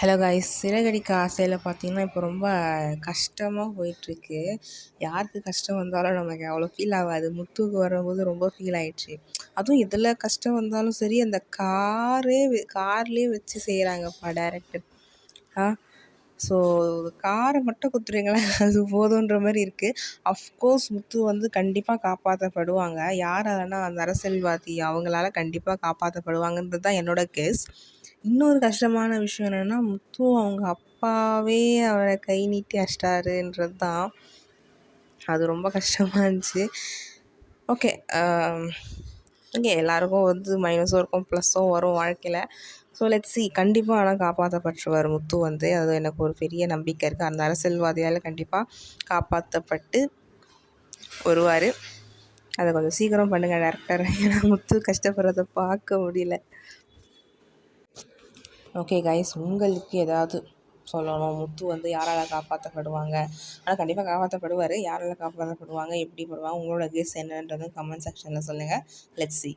Hello guys Siragadikka ஆசையில் பார்த்தீங்கன்னா இப்போ ரொம்ப கஷ்டமாக போயிட்டுருக்கு. யாருக்கு கஷ்டம் வந்தாலும் நமக்கு அவ்வளோ ஃபீல் ஆகாது. முத்துக்கு வரும்போது ரொம்ப ஃபீல் ஆயிடுச்சு. அதுவும் எதில் கஷ்டம் வந்தாலும் சரி அந்த காரே கார்லேயே வச்சு செய்கிறாங்கப்பா டேரக்டர் ஆ? ஸோ காரை மட்டும் கொடுத்துருங்களேன் அது போதுன்ற மாதிரி இருக்குது அஃப்கோர்ஸ் முத்து வந்து கண்டிப்பாக காப்பாற்றப்படுவாங்க யார் அந்த அரசியல்வாதி அவங்களால கண்டிப்பாக காப்பாற்றப்படுவாங்கன்றது தான் என்னோடய கேஸ் இன்னொரு கஷ்டமான விஷயம் என்னென்னா முத்து அவங்க அப்பாவே அவரை கை நீட்டி அடிச்சிட்டாருன்றது தான் அது ரொம்ப கஷ்டமாக இருந்துச்சு. ஓகே um, இங்கே எல்லாருக்கும் வந்து மைனஸும் இருக்கும் ப்ளஸ்ஸும் வரும் வாழ்க்கையில். ஸோ லெட் சி கண்டிப்பாக ஆனால் காப்பாற்றப்பட்டுருவார் முத்து வந்து. அது எனக்கு ஒரு பெரிய நம்பிக்கை இருக்குது அந்த அரசியல்வாதியால் கண்டிப்பாக காப்பாற்றப்பட்டு வருவார். அதை கொஞ்சம் சீக்கிரம் பண்ணுங்கள் டேரக்டர் ஏன்னா முத்து கஷ்டப்படுறத பார்க்க முடியல. ஓகே கைஸ் உங்களுக்கு ஏதாவது சொல்லணும். முத்து வந்து யாரால் காப்பாற்றப்படுவாங்க ஆனால் கண்டிப்பாக காப்பாற்றப்படுவார் யாரால் காப்பாற்றப்படுவாங்க எப்படி படுவாங்க உங்களோட கெஸ் என்னன்றதும் கமெண்ட் செக்ஷனில் சொல்லுங்கள் லெட்ஸ் சி